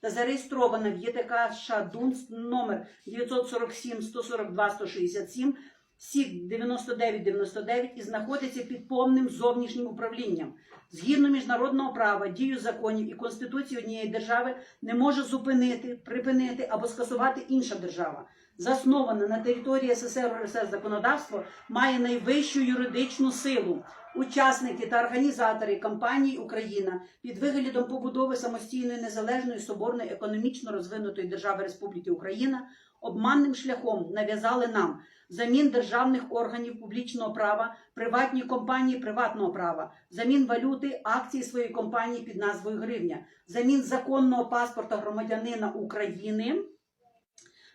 та зареєстрована в ЄТК США ДУНС номер 947 142 167 СІК 9999 і знаходиться під повним зовнішнім управлінням. Згідно міжнародного права, дію законів і конституції однієї держави не може зупинити, припинити або скасувати інша держава. Засноване на території СССР РСР законодавство має найвищу юридичну силу. Учасники та організатори кампанії Україна під виглядом побудови самостійної незалежної соборної економічно розвинутої держави Республіки Україна обманним шляхом нав'язали нам замін державних органів публічного права, приватні компанії приватного права, замін валюти акції своєї компанії під назвою гривня, замін законного паспорта громадянина України.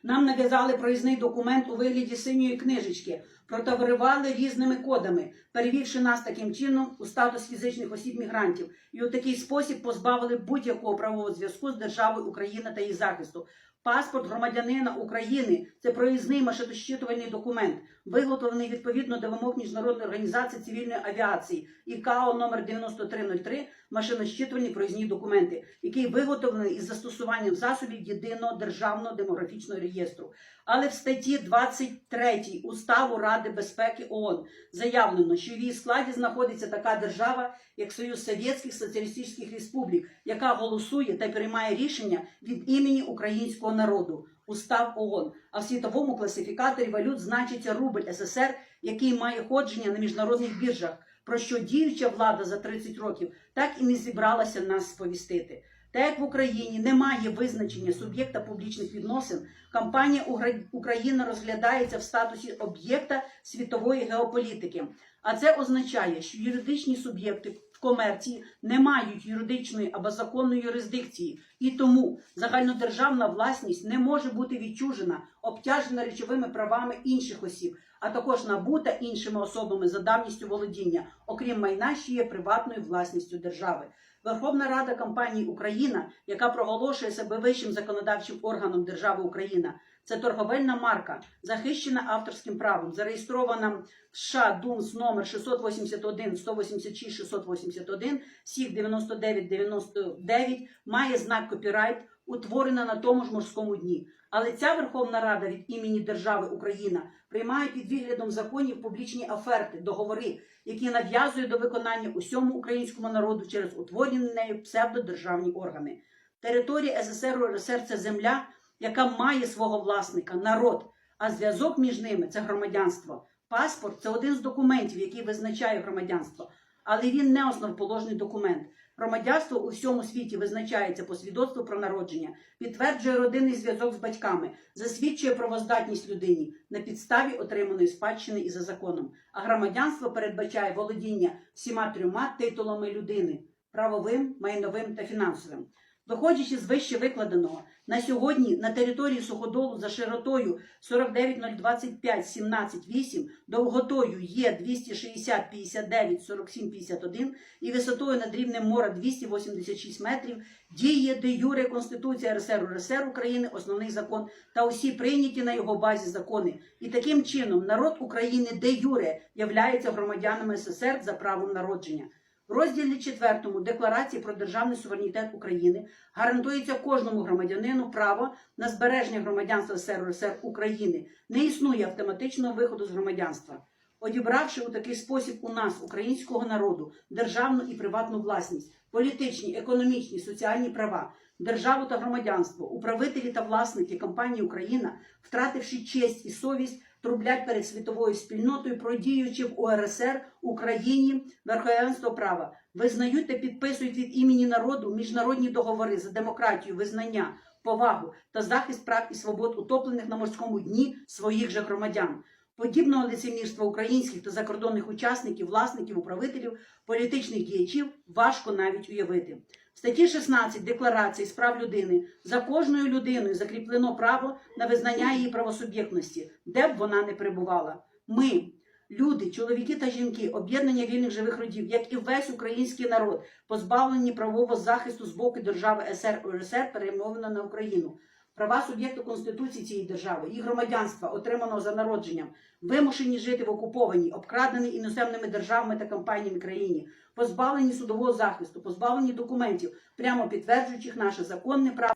Нам нав'язали проїзний документ у вигляді синьої книжечки, протоваривали різними кодами, перевівши нас таким чином у статус фізичних осіб мігрантів, і у такий спосіб позбавили будь-якого правового зв'язку з державою Україна та її захисту. Паспорт громадянина України це проїзний машиносчитувальний документ, виготовлений відповідно до вимог Міжнародної організації цивільної авіації ІКАО номер 9303 машиносчитувальні проїзні документи, який виготовлений із застосуванням засобів єдиного державного демографічного реєстру. Але в статті 23 Уставу Ради безпеки ООН заявлено, що в її складі знаходиться така держава, як Союз Совєтських Соціалістичних Республік, яка голосує та приймає рішення від імені українського народу. Устав ООН. А в світовому класифікаторі валют значиться рубль СССР, який має ходження на міжнародних біржах, про що діюча влада за 30 років так і не зібралася нас сповістити. Та як в Україні немає визначення суб'єкта публічних відносин, кампанія Україна розглядається в статусі об'єкта світової геополітики. А це означає, що юридичні суб'єкти в комерції не мають юридичної або законної юрисдикції, і тому загальнодержавна власність не може бути відчужена, обтяжена речовими правами інших осіб, а також набута іншими особами за давністю володіння, окрім майна, що є приватною власністю держави. Верховна Рада компанії Україна, яка проголошує себе вищим законодавчим органом держави Україна, це торговельна марка, захищена авторським правом, зареєстрована в США ДУНС номер 681 186 681 СІК 9999, має знак копірайт, утворена на тому ж морському дні. Але ця Верховна Рада від імені держави Україна приймає під виглядом законів публічні оферти, договори, які нав'язує до виконання усьому українському народу через утворені нею псевдодержавні органи. Територія СССР УРСР це земля, яка має свого власника, народ, а зв'язок між ними це громадянство. Паспорт це один з документів, який визначає громадянство, але він не основоположний документ. Громадянство у всьому світі визначається по свідоцтву про народження, підтверджує родинний зв'язок з батьками, засвідчує правоздатність людині на підставі отриманої спадщини і за законом. А громадянство передбачає володіння всіма трьома титулами людини правовим, майновим та фінансовим. Виходячи з вище викладеного, на сьогодні на території суходолу за широтою 49025 178, довготою є 260 59 47 51 і висотою над рівнем моря 286 метрів, діє де юре Конституція РСР РСР України, основний закон та усі прийняті на його базі закони. І таким чином народ України де юре являється громадянами СССР за правом народження. В розділі 4 Декларації про державний суверенітет України гарантується кожному громадянину право на збереження громадянства СРСР України. Не існує автоматичного виходу з громадянства. Одібравши у такий спосіб у нас, українського народу, державну і приватну власність, політичні, економічні, соціальні права, державу та громадянство, управителі та власники компанії Україна, втративши честь і совість, трублять перед світовою спільнотою про діючи в УРСР Україні верховенство права, визнають та підписують від імені народу міжнародні договори за демократію, визнання, повагу та захист прав і свобод, утоплених на морському дні своїх же громадян. Подібного лицемірства українських та закордонних учасників, власників, управителів, політичних діячів важко навіть уявити. В статті 16 Декларації з прав людини за кожною людиною закріплено право на визнання її правосуб'єктності, де б вона не перебувала. Ми, люди, чоловіки та жінки, об'єднання вільних живих родів, як і весь український народ, позбавлені правового захисту з боку держави СР УРСР, на Україну. Права суб'єкту Конституції цієї держави і громадянства, отриманого за народженням, вимушені жити в окупованій, обкраденій іноземними державами та компаніями країні, позбавлені судового захисту, позбавлені документів, прямо підтверджуючих наше законне право.